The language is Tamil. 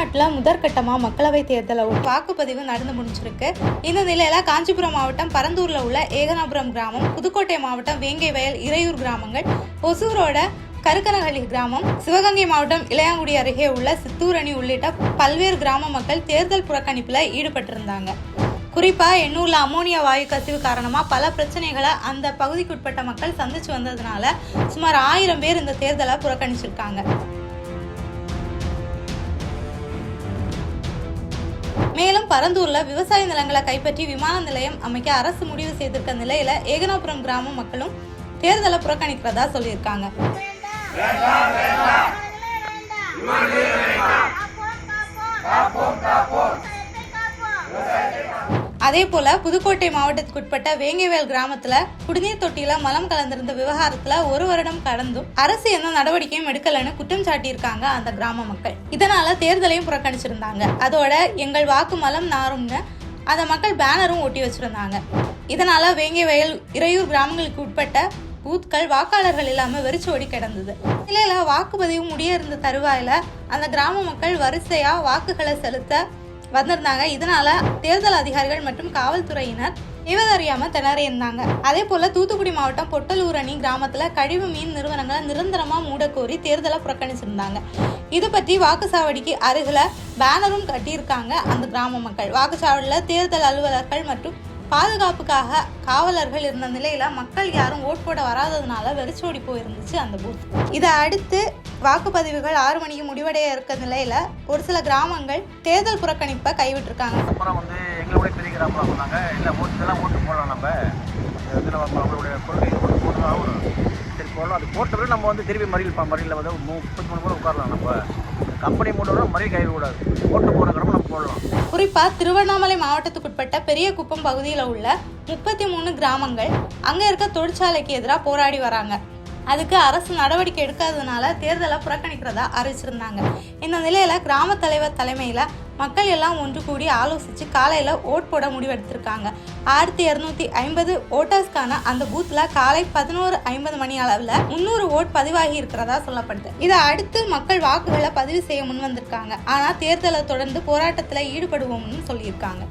தமிழ்நாட்டில் முதற்கட்டமாக மக்களவைத் தேர்தலில் வாக்குப்பதிவு நடந்து முடிஞ்சிருக்கு. இந்த நிலையில காஞ்சிபுரம் மாவட்டம் பரந்தூரில் உள்ள ஏகனாபுரம் கிராமம் புதுக்கோட்டை மாவட்டம் வேங்கை வயல் இறையூர் கிராமங்கள் ஒசூரோட கருக்கனஹள்ளி கிராமம் சிவகங்கை மாவட்டம் இளையாங்குடி அருகே உள்ள சித்தூரணி உள்ளிட்ட பல்வேறு கிராம மக்கள் தேர்தல் புறக்கணிப்பில் ஈடுபட்டிருந்தாங்க. குறிப்பாக எண்ணூரில் அமோனியா வாயு கசிவு காரணமாக பல பிரச்சனைகளை அந்த பகுதிக்குட்பட்ட மக்கள் சந்திச்சு வந்ததுனால சுமார் ஆயிரம் பேர் இந்த தேர்தலை புறக்கணிச்சிருக்காங்க. பரந்தூர்ல விவசாய நிலங்களை கைப்பற்றி விமான நிலையம் அமைக்க அரசு முடிவு செய்திருக்க நிலையில ஏகனாபுரம் கிராம மக்களும் தேர்தலை புறக்கணிக்கிறதா சொல்லியிருக்காங்க. அதே போல புதுக்கோட்டை மாவட்டத்துக்குட்பட்ட வேங்கைவேல் கிராமத்துல குடிநீர் தொட்டியில மலம் கலந்திருந்த விவகாரத்துல ஒரு வருடம் கடந்தும் அரசு எந்த நடவடிக்கையும் எடுக்கலன்னு குற்றம் சாட்டியிருக்காங்க அந்த கிராம மக்கள். இதனால தேர்தலையும் புறக்கணிச்சிருந்தாங்க. அதோட எங்கள் வாக்கு மலம் நாரும்னு அந்த மக்கள் பேனரும் ஒட்டி வச்சிருந்தாங்க. இதனால வேங்கை வயல் இறையூர் கிராமங்களுக்கு உட்பட்ட பூத்கள் வாக்காளர்கள் இல்லாம வெறிச்சோடி கிடந்தது. நிலையில வாக்குப்பதிவு முடிய இருந்த தருவாயில அந்த கிராம மக்கள் வரிசையா வாக்குகளை செலுத்த வந்திருந்தாங்க. இதனால தேர்தல் அதிகாரிகள் மற்றும் காவல்துறையினர் இவதறியாம திணறி இருந்தாங்க. அதே போல தூத்துக்குடி மாவட்டம் பொட்டலூரணி கிராமத்துல கழிவு மீன் நிறுவனங்களை நிரந்தரமா மூடக்கோரி தேர்தலை புறக்கணிச்சிருந்தாங்க. இது பற்றி வாக்குச்சாவடிக்கு அருகில் பேனரும் கட்டியிருக்காங்க அந்த கிராம மக்கள். வாக்குச்சாவடியில் தேர்தல் அலுவலர்கள் மற்றும் பாதுகாப்புக்காக காவலர்கள் இருந்த நிலையில மக்கள் யாரும் ஓட் போட வராததுனால வெறிச்சோடி போயிருந்துச்சு அந்த பூத். இதை அடுத்து வாக்குப்பதிவுகள் ஆறு மணிக்கு முடிவடைய இருக்க நிலையில ஒரு சில கிராமங்கள் தேர்தல் புறக்கணிப்பை கைவிட்டிருக்காங்க. அப்புறம் வந்து எங்களுடைய பெரிய கிராமம் சொன்னாங்க. இல்லை ஓட்டுலாம் இதெல்லாம் ஓட்டு போடலாம் நம்ம. இதில் அவங்களுடைய கொள்கை ஓட்டு போட்டு ஆகணும். சரி போடலாம். அது போட்ட நம்ம வந்து திருப்பி மறியல் ப- மறியலில் வந்து முப்பத்தி மூணு கூட உட்காரலாம் நம்ம. கம்பெனி மூடணும் மறுபடியும் கைவிடக்கூடாது ஓட்டு போட கடமை நம்ம போடலாம். குறிப்பாக திருவண்ணாமலை மாவட்டத்துக்குட்பட்ட பெரிய குப்பம் பகுதியில் உள்ள முப்பத்தி மூணு கிராமங்கள் அங்கே இருக்க தொழிற்சாலைக்கு எதிராக போராடி வராங்க. அதுக்கு அரசு நடவடிக்கை எடுக்காததுனால தேர்தலை புறக்கணிக்கிறதா அறிவிச்சிருந்தாங்க. இந்த நிலையில கிராம தலைவர் தலைமையில மக்கள் எல்லாம் ஒன்று கூடி ஆலோசித்து காலையில் ஓட் போட முடிவெடுத்திருக்காங்க. ஆயிரத்தி இரநூத்தி ஐம்பது ஓட்டர்ஸ்க்கான அந்த பூத்தில் காலை பதினோரு ஐம்பது மணி அளவில் முந்நூறு ஓட் பதிவாகி இருக்கிறதா சொல்லப்படுது. இதை அடுத்து மக்கள் வாக்குகளை பதிவு செய்ய முன் வந்திருக்காங்க ஆனால் தேர்தலை தொடர்ந்து போராட்டத்தில் ஈடுபடுவோம்னு சொல்லியிருக்காங்க.